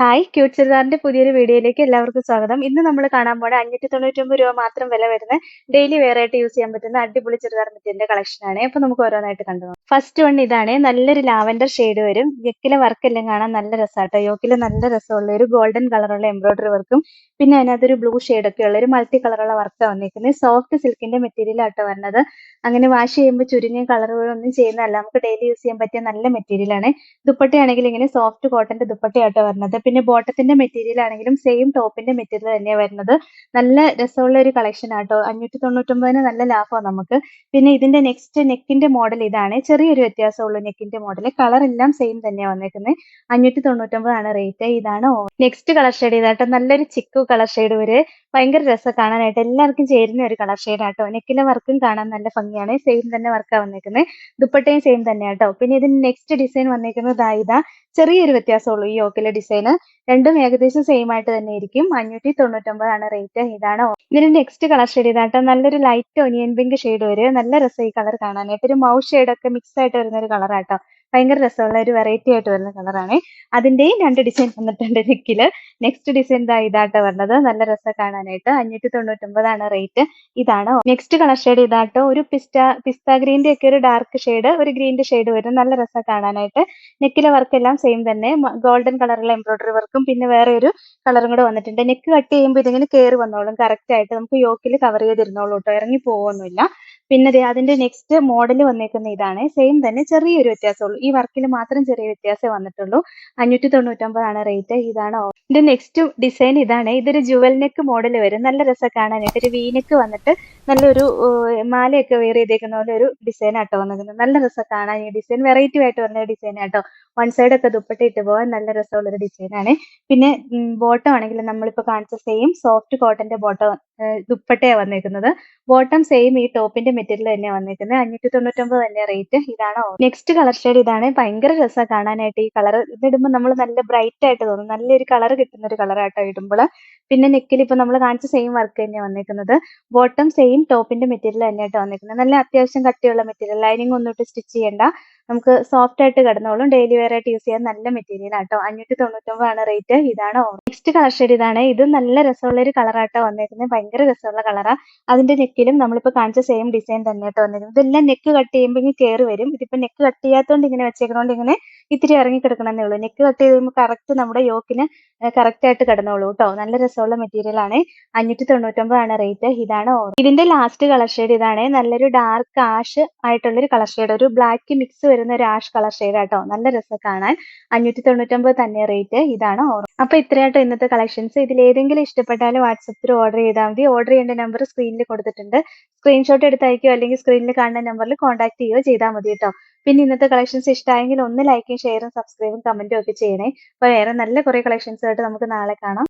Hi cute ചുരിദാറിന്റെ പുതിയൊരു വീഡിയോയിലേക്ക് എല്ലാവർക്കും സ്വാഗതം. ഇന്ന് നമ്മൾ കാണാൻ പോണ അഞ്ഞൂറ്റി തൊണ്ണൂറ്റൊമ്പത് രൂപ മാത്രം വില വരുന്ന ഡെയിലി വെയർ ആയിട്ട് യൂസ് ചെയ്യാൻ പറ്റുന്ന അടിപൊളി ചുരിദാർ മെറ്റീരിയലിന്റെ കളക്ഷൻ ആണ്. അപ്പൊ നമുക്ക് ഓരോന്നായിട്ട് കണ്ടു ഫസ്റ്റ് വൺ ഇതാണ്. നല്ലൊരു ലാവൻഡർ ഷെയ്ഡ് വരും. യെക്കിലെ വർക്ക് എല്ലാം കാണാൻ നല്ല രസമാട്ടോ യോക്കിൽ നല്ല രസമുള്ള ഒരു ഗോൾഡൻ കളറുള്ള എംബ്രോയിഡറി വർക്കും പിന്നെ അതിനകത്തൊരു ബ്ലൂ ഒക്കെ ഉള്ള ഒരു മൾട്ടി കളറുള്ള വർക്കാണ് വന്നിരിക്കുന്നത് സോഫ്റ്റ് സിൽക്കിന്റെ മെറ്റീരിയൽ ആട്ടോ വരുന്നത് അങ്ങനെ വാഷ് ചെയ്യുമ്പോൾ ചുരുങ്ങിയ കളറുകളൊന്നും ചെയ്യുന്നതല്ല. നമുക്ക് ഡെയിലി യൂസ് ചെയ്യാൻ പറ്റിയ നല്ല മെറ്റീരിയൽ ആണ്. ദുപ്പട്ടയാണെങ്കിൽ ഇങ്ങനെ സോഫ്റ്റ് കോട്ടന്റെ ദുപ്പട്ടയാട്ടോ വരുന്നത് പിന്നെ ബോട്ടത്തിന്റെ മെറ്റീരിയൽ ആണെങ്കിലും സെയിം ടോപ്പിന്റെ മെറ്റീരിയൽ തന്നെയാണ് വരുന്നത് നല്ല രസമുള്ള ഒരു കളക്ഷൻ ആട്ടോ. അഞ്ഞൂറ്റി തൊണ്ണൂറ്റൊമ്പതിന് നല്ല ലാഭമാണ് നമുക്ക്. പിന്നെ ഇതിന്റെ നെക്സ്റ്റ് നെക്കിന്റെ മോഡൽ ഇതാണ്. ചെറിയൊരു വ്യത്യാസമുള്ളൂ നെക്കിന്റെ മോഡൽ കളർ എല്ലാം സെയിം തന്നെയാണ് വന്നേക്കുന്നത് അഞ്ഞൂറ്റി തൊണ്ണൂറ്റൊമ്പതാണ് റേറ്റ് ഇതാണ് നെക്സ്റ്റ് കളർ ഷെയ്ഡ് ഇതാട്ടോ. നല്ലൊരു ചിക്കു കളർ ഷെയ്ഡ് വരെ ഭയങ്കര രസം കാണാനായിട്ട്. എല്ലാവർക്കും ചേരുന്ന ഒരു കളർ ഷെയ്ഡ് ആട്ടോ. നെക്കിലെ വർക്കും കാണാൻ നല്ല ഭംഗിയാണ്. സെയിം തന്നെ വർക്കാണ് വന്നേക്കുന്നത് ദുപ്പട്ടയും സെയിം തന്നെ ആട്ടോ. പിന്നെ ഇതിന് നെക്സ്റ്റ് ഡിസൈൻ വന്നേക്കുന്നത് ഇതാ. ചെറിയൊരു വ്യത്യാസമുള്ളൂ ഈ ഓക്കിലെ ഡിസൈൻ രണ്ടും ഏകദേശം സെയിം ആയിട്ട് തന്നെ ഇരിക്കും. അഞ്ഞൂറ്റി തൊണ്ണൂറ്റൊമ്പതാണ് റേറ്റ് ഇതാണ് ഇതിന് നെക്സ്റ്റ് കളർ ഷെയ്ഡ് ഇതാട്ടോ. നല്ലൊരു ലൈറ്റ് ഒനിയൻ പിങ്ക് ഷെയ്ഡ് വരെ. നല്ല രസം ഈ കളർ കാണാനായിട്ട്. ഒരു മൗ ഷെയ്ഡ് ഒക്കെ മിക്സ് ആയിട്ട് വരുന്ന ഒരു കളറാണ് ആട്ടോ ഭയങ്കര രസമുള്ള ഒരു വെറൈറ്റി ആയിട്ട് വരുന്ന കളറാണ് അതിന്റെയും രണ്ട് ഡിസൈൻ വന്നിട്ടുണ്ട് നെക്കിൽ നെക്സ്റ്റ് ഡിസൈൻ ഇതാ ഇതാട്ടോ വരുന്നത് നല്ല രസം കാണാനായിട്ട്. അഞ്ഞൂറ്റി തൊണ്ണൂറ്റൊമ്പതാണ് റേറ്റ് ഇതാണ്. നെക്സ്റ്റ് കളർ ഷെയ്ഡ് ഇതാട്ടോ ഒരു പിസ്റ്റ പിസ്ത ഗ്രീന്റെ ഒക്കെ ഒരു ഡാർക്ക് ഷെയ്ഡ് ഒരു ഗ്രീന്റെ ഷെയ്ഡ് വരും. നല്ല രസം കാണാനായിട്ട്. നെക്കിലെ വർക്ക് എല്ലാം സെയിം തന്നെ. ഗോൾഡൻ കളറിലെ എംബ്രോയിഡറി വർക്കും പിന്നെ വേറെ ഒരു കളറും കൂടെ വന്നിട്ടുണ്ട്. നെക്ക് കട്ട് ചെയ്യുമ്പോൾ ഇതിങ്ങനെ കയറി വന്നോളും. കറക്റ്റ് ആയിട്ട് നമുക്ക് യോക്കിൽ കവർ ചെയ്തിരുന്നോളൂ കേട്ടോ ഇറങ്ങി പോവൊന്നുമില്ല. പിന്നെ അതിന്റെ നെക്സ്റ്റ് മോഡൽ വന്നേക്കുന്ന ഇതാണ്. സെയിം തന്നെ ചെറിയൊരു വ്യത്യാസമുള്ളൂ. ഈ വർക്കിൽ മാത്രം ചെറിയ വ്യത്യാസമേ വന്നിട്ടുള്ളൂ. അഞ്ഞൂറ്റി തൊണ്ണൂറ്റൊമ്പതാണ് റേറ്റ് ഇതാണ് ഇതിന്റെ നെക്സ്റ്റ് ഡിസൈൻ ഇതാണ്. ഇതൊരു ജുവൽ നെക്ക് മോഡൽ വരും. നല്ല രസം കാണാനായിട്ട്. ഒരു വീനെക്ക് വന്നിട്ട് നല്ലൊരു മാലയൊക്കെ വെയർ ചെയ്തേക്കുന്ന പോലെ ഒരു ഡിസൈൻ ആട്ടോ വന്നിരിക്കുന്നത് നല്ല രസം കാണാൻ. ഈ ഡിസൈൻ വെറൈറ്റി ആയിട്ട് വരുന്ന ഡിസൈൻ ആട്ടോ. വൺ സൈഡ് ഒക്കെ ദുപ്പട്ട ഇട്ട് പോകാൻ നല്ല രസമുള്ള ഒരു ഡിസൈൻ ആണ്. പിന്നെ ബോട്ടം ആണെങ്കിൽ നമ്മളിപ്പോ കാണിച്ച സെയിം സോഫ്റ്റ് കോട്ടന്റെ ബോട്ടം ദുപ്പട്ടയാണ് വന്നേക്കുന്നത്. ബോട്ടം സെയിം ഈ ടോപ്പിന്റെ മെറ്റീരിയൽ തന്നെയാണ് വന്നേക്കുന്നത്. അഞ്ഞൂറ്റി തൊണ്ണൂറ്റൊമ്പത് തന്നെ റേറ്റ്. ഇതാണ് നെക്സ്റ്റ് കളർ ഷെയ്ഡ് ഇതാണ്. ഭയങ്കര രസമാണ് കാണാനായിട്ട്. ഈ കളർ ഇതിടുമ്പോൾ നമ്മൾ നല്ല ബ്രൈറ്റ് ആയിട്ട് തോന്നും. നല്ലൊരു കളർ കിട്ടുന്ന ഒരു കളർ ആട്ടോ ഇടുമ്പോൾ പിന്നെ നെക്കിൽ ഇപ്പൊ നമ്മൾ കാണിച്ച സെയിം വർക്ക് തന്നെയാണ് വന്നേക്കുന്നത്. ബോട്ടം സെയിം ടോപ്പിന്റെ മെറ്റീരിയൽ തന്നെയായിട്ട് വന്നേക്കുന്നത്. നല്ല അത്യാവശ്യം കട്ടിയുള്ള മെറ്റീരിയൽ. ലൈനിങ് ഒന്നും ഇട്ട് സ്റ്റിച്ച് ചെയ്യേണ്ട. നമുക്ക് സോഫ്റ്റ് ആയിട്ട് കിടന്നോളും. ഡെയിലി വെയർ ആയിട്ട് യൂസ് ചെയ്യാൻ നല്ല മെറ്റീരിയൽ ആട്ടോ അഞ്ഞൂറ്റി തൊണ്ണൂറ്റൊമ്പതാണ് റേറ്റ് ഇതാണ് നെക്സ്റ്റ് കളർ ഷെയ്ഡ് ഇതാണ്. ഇത് നല്ല രസമുള്ള ഒരു കളറാട്ടോ വന്നേക്കുന്നത്. ഭയങ്കര രസമുള്ള കളറാ അതിന്റെ നെക്കിലും നമ്മളിപ്പോ കാണിച്ച സെയിം ഡിസൈൻ തന്നെ ആട്ടോ വന്നേക്കുന്നത്. ഇതെല്ലാം നെക്ക് കട്ട് ചെയ്യുമ്പോൾ ഇങ്ങനെ കയറി വരും. ഇതിപ്പോ നെക്ക് കട്ട് ചെയ്യാത്തതുകൊണ്ട് ഇങ്ങനെ വെച്ചേക്കുന്നതുകൊണ്ട് ഇങ്ങനെ ഇത്തിരി ഇറങ്ങി ഉള്ളൂ. നെക്ക് കട്ട് ചെയ്യുമ്പോൾ കറക്റ്റ് നമ്മുടെ യോക്കിന് കറക്റ്റ് ആയിട്ട് കിടന്നോളൂ കേട്ടോ നല്ല രസമുള്ള മെറ്റീരിയൽ ആണ്. അഞ്ഞൂറ്റി തൊണ്ണൂറ്റൊമ്പതാണ് റേറ്റ് ഇതാണ് ഇതിന്റെ ലാസ്റ്റ് കളർ ഷെയ്ഡ് ഇതാണ്. നല്ലൊരു ഡാർക്ക് ആഷ് ആയിട്ടുള്ള ഒരു കളർ ഷെയ്ഡ് ഒരു ബ്ലാക്ക് മിക്സ് വരുന്ന ഒരു ആഷ് കളർ ഷെയ്ഡ് ആട്ടോ നല്ല രസം കാണാൻ. അഞ്ഞൂറ്റി തൊണ്ണൂറ്റൊമ്പത് തന്നെ റേറ്റ് ഇതാണ് ഓറോ അപ്പൊ ഇത്രയാട്ടോ ഇന്നത്തെ കളക്ഷൻസ് ഇതിൽ ഏതെങ്കിലും ഇഷ്ടപ്പെട്ടാലും വാട്സപ്പിൽ ഓർഡർ ചെയ്താൽ മതി. ഓർഡർ ചെയ്യേണ്ട നമ്പർ സ്ക്രീനിൽ കൊടുത്തിട്ടുണ്ട്. സ്ക്രീൻഷോട്ട് എടുത്ത് അല്ലെങ്കിൽ സ്ക്രീനിൽ കാണുന്ന നമ്പറിൽ കോൺടാക്ട് ചെയ്യുകയോ ചെയ്താൽ മതി കേട്ടോ. പിന്നെ ഇന്നത്തെ കളക്ഷൻസ് ഇഷ്ടമായെങ്കിൽ ഒന്ന് ലൈക്കും ഷെയറും സബ്സ്ക്രൈബും കമന്റും ഒക്കെ ചെയ്യണേ. അപ്പൊ വേറെ നല്ല കുറെ കളക്ഷൻസ് ആയിട്ട് നമുക്ക് നാളെ കാണാം.